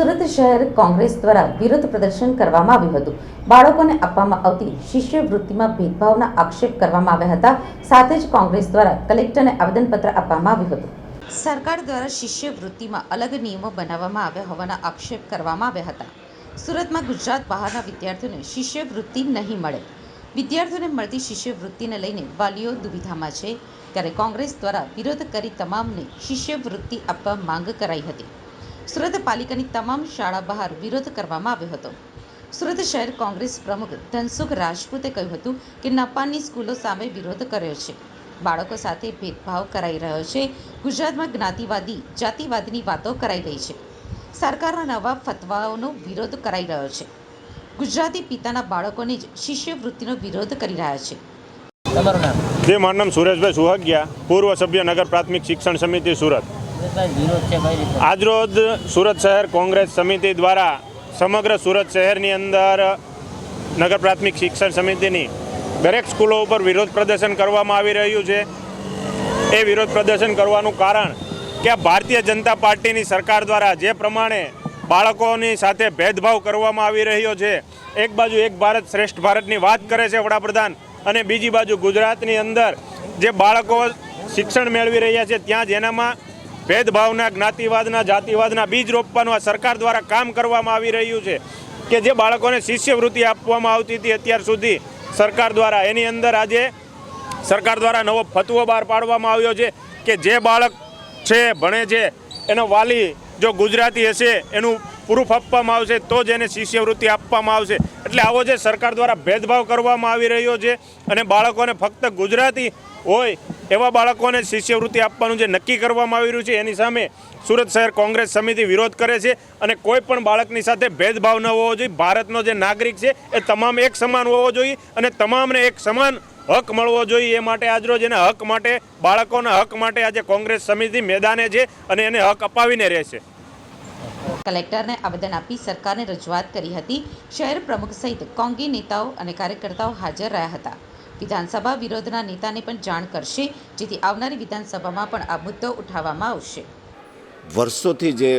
સુરત શહેર કોંગ્રેસ દ્વારા વિરોધ પ્રદર્શન કરવામાં આવ્યું હતું. બાળકોને આપવામાં આવતી શિષ્યવૃત્તિમાં ભેદભાવના આક્ષેપ કરવામાં આવ્યા હતા. સાથે જ કોંગ્રેસ દ્વારા કલેક્ટરને આવેદનપત્ર આપવામાં આવ્યું હતું. સરકાર દ્વારા શિષ્યવૃત્તિમાં અલગ નિયમો બનાવવામાં આવ્યા હોવાના આક્ષેપ કરવામાં આવ્યા હતા. સુરતમાં ગુજરાત બહારના વિદ્યાર્થીઓને શિષ્યવૃત્તિ નહીં મળે. વિદ્યાર્થીઓને મળતી શિષ્યવૃત્તિને લઈને વાલીઓ દુવિધામાં છે. ત્યારે કોંગ્રેસ દ્વારા વિરોધ કરી તમામને શિષ્યવૃત્તિ આપવા માંગ કરાઈ હતી. સુરત પાલિકાની તમામ શાળા બહાર વિરોધ કરવામાં આવ્યો હતો. સુરત શહેર કોંગ્રેસ પ્રમુખ ધનસુખ રાજપૂતે કહ્યું હતું કે નપાની સ્કૂલો સામે વિરોધ કર્યો છે. બાળકો સાથે ભેદભાવ કરાઈ રહ્યો છે. ગુજરાતમાં જ્ઞાતિવાદી જાતિવાદની વાતો કરાઈ રહી છે. સરકારના નવા ફતવાઓનો વિરોધ કરાઈ રહ્યો છે. ગુજરાતી પિતાના બાળકોને જ શિષ્યવૃત્તિનો વિરોધ કરી રહ્યા છે. જે મારું નામ સુરેશભાઈ સુહાગિયા પૂર્વ સભ્ય નગર પ્રાથમિક શિક્ષણ સમિતિ સુરત. આજરોજ સુરત શહેર કોંગ્રેસ સમિતિ દ્વારા સમગ્ર સુરત શહેરની અંદર નગર પ્રાથમિક શિક્ષણ સમિતિની દરેક સ્કૂલો ઉપર વિરોધ પ્રદર્શન કરવામાં આવી રહ્યું છે. એ વિરોધ પ્રદર્શન કરવાનું કારણ કે ભારતીય જનતા પાર્ટીની સરકાર દ્વારા જે પ્રમાણે બાળકોની સાથે ભેદભાવ કરવામાં આવી રહ્યો છે, એક બાજુ એક ભારત શ્રેષ્ઠ ભારતની વાત કરે છે વડાપ્રધાન અને બીજી બાજુ ગુજરાતની અંદર જે બાળકો શિક્ષણ મેળવી રહ્યા છે, ત્યાં જ એનામાં ભેદભાવના, જ્ઞાતિવાદના, જાતિવાદના બીજ રોપવાનું આ સરકાર દ્વારા કામ કરવામાં આવી રહ્યું છે કે જે બાળકોને શિષ્યવૃત્તિ આપવામાં આવતી હતી અત્યાર સુધી સરકાર દ્વારા. એની અંદર આજે સરકાર દ્વારા નવો ફતવો બહાર પાડવામાં આવ્યો છે કે જે બાળક છે, ભણે છે, એનો વાલી જો ગુજરાતી હશે, એનું પ્રૂફ આપવામાં આવશે, તો જ એને શિષ્યવૃત્તિ આપવામાં આવશે. એટલે આવો જે સરકાર દ્વારા ભેદભાવ કરવામાં આવી રહ્યો છે અને બાળકોને ફક્ત ગુજરાતી હોય એવા બાળકોને શિષ્યવૃત્તિ આપવાનું જે નક્કી કરવામાં આવી રહ્યું છે, એની સામે સુરત શહેર કોંગ્રેસ સમિતિ વિરોધ કરે છે અને કોઈ પણ બાળકની સાથે ભેદભાવ ન હોવો જોઈએ. ભારતનો જે નાગરિક છે, એ તમામ એક સમાન હોવો જોઈએ અને તમામને એક સમાન હક મળવો જોઈએ. એ માટે આજરોજ એના હક માટે, બાળકોના હક માટે આજે કોંગ્રેસ સમિતિ મેદાને છે અને એને હક અપાવીને રહેશે કલેક્ટરને આવેદન આપી સરકારને રજૂઆત કરી હતી. શહેર પ્રમુખ સહિત કોંગી નેતાઓ અને કાર્યકર્તાઓ હાજર રહ્યા હતા. વિધાનસભા વિરોધના નેતાને પણ જાણ કરશે, જેથી આવનારી વિધાનસભામાં પણ આ મુદ્દો ઉઠાવવામાં આવશે. વર્ષોથી જે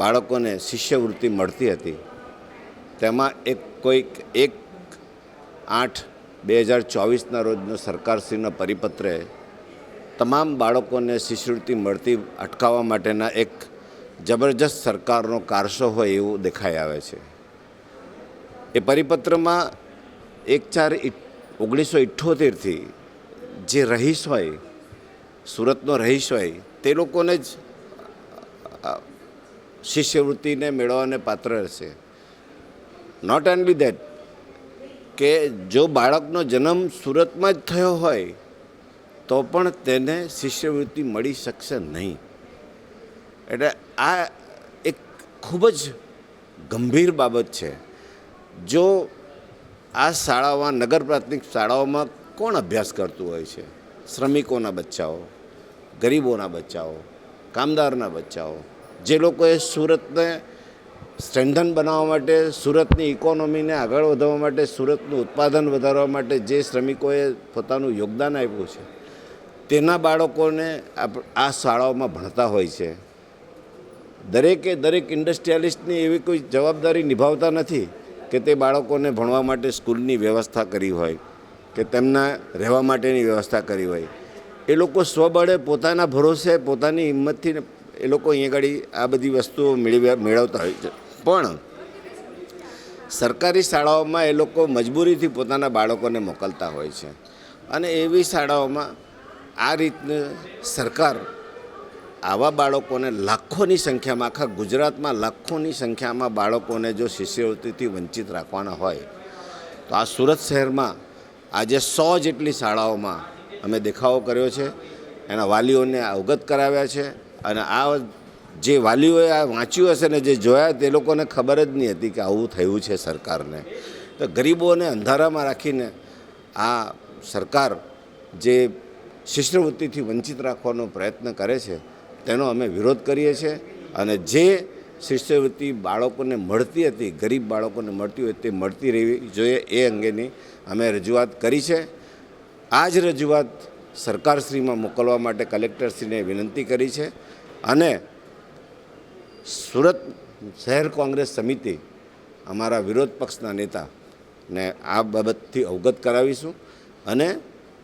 બાળકોને શિષ્યવૃત્તિ મળતી હતી, તેમાં એક કોઈક એક આઠ બે હજાર ચોવીસના રોજનો સરકારશ્રીનો પરિપત્રે તમામ બાળકોને શિષ્યવૃત્તિ મળતી અટકાવવા માટેના એક જબરજસ્ત સરકારનો કારસો હોય એવું દેખાઈ આવે છે. એ પરિપત્રમાં એક ચાર ઓગણીસો ઇઠ્ઠોતેરથી જે રહીશ હોય, સુરતનો રહીશ હોય, તે લોકોને જ શિષ્યવૃત્તિને મેળવવાને પાત્ર રહેશે. નોટ ઓનલી દેટ કે જો બાળકનો જન્મ સુરતમાં જ થયો હોય, તો પણ તેને શિષ્યવૃત્તિ મળી શકશે નહીં. એટલે આ એક ખૂબ જ ગંભીર બાબત છે. જો આ શાળાઓમાં નગર પ્રાથમિક શાળાઓમાં કોણ અભ્યાસ કરતું હોય છે? શ્રમિકોના બચ્ચાઓ, ગરીબોના બચ્ચાઓ, કામદારના બચ્ચાઓ. જે લોકોએ સુરતને સ્ટ્રેન્થન બનાવવા માટે, સુરતની ઇકોનોમીને આગળ વધારવા માટે, સુરતનું ઉત્પાદન વધારવા માટે જે શ્રમિકોએ પોતાનું યોગદાન આપ્યું છે, તેના બાળકોને આ શાળાઓમાં ભણતા હોય છે. દરેકે દરેક ઇન્ડસ્ટ્રીયાલિસ્ટની એવી કોઈ જવાબદારી નિભાવતા નથી. કે તે બાળકોને ભણવા માટે સ્કૂલની વ્યવસ્થા કરી હોય, કે તેમના રહેવા માટેની વ્યવસ્થા કરી હોય. એ લોકો સ્વબળે પોતાના ભરોસે, પોતાની હિંમતથી એ લોકો અહીંયા આગળ આ બધી વસ્તુઓ મેળવ્યા, મેળવતા હોય છે. પણ સરકારી શાળાઓમાં એ લોકો મજબૂરીથી પોતાના બાળકોને મોકલતા હોય છે. અને એવી શાળાઓમાં આ રીતનું સરકાર આવા બાળકોને લાખોની સંખ્યામાં, આખા ગુજરાતમાં લાખોની સંખ્યામાં બાળકોને જો શિષ્યવૃત્તિથી વંચિત રાખવાના હોય, તો આ સુરત શહેરમાં આજે સો જેટલી શાળાઓમાં અમે દેખાવો કર્યો છે. એના વાલીઓને અવગત કરાવ્યા છે અને આ જે વાલીઓએ આ વાંચ્યું હશે ને જે જોયા તે લોકોને ખબર જ નહીં હતી કે આવું થયું છે સરકારને. તો ગરીબોને અંધારામાં રાખીને આ સરકાર જે શિષ્યવૃત્તિથી વંચિત રાખવાનો પ્રયત્ન કરે છે તેનો અમે વિરોધ કરીએ છીએ અને જે શિષ્યવૃત્તિ બાળકોને મળતી હતી, ગરીબ બાળકોને મળતી હોય તે મળતી રહેવી જોઈએ એ અંગેની અમે રજૂઆત કરી છે. આ જ રજૂઆત સરકારશ્રીમાં મોકલવા માટે કલેક્ટરશ્રીને વિનંતી કરી છે અને સુરત શહેર કોંગ્રેસ સમિતિ અમારા વિરોધ પક્ષના નેતાને આ બાબતથી અવગત કરાવીશું અને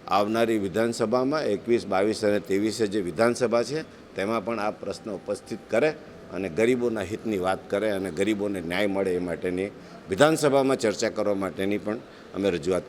આવનારી વિધાનસભામાં એકવીસ, બાવીસ અને ત્રેવીસે જે વિધાનસભા છે, તેમાં પણ આ પ્રશ્ન ઉપસ્થિત કરે અને ગરીબોના હિતની વાત કરે અને ગરીબોને ન્યાય મળે એ માટેની વિધાનસભામાં ચર્ચા કરવા માટેની પણ અમે રજૂઆત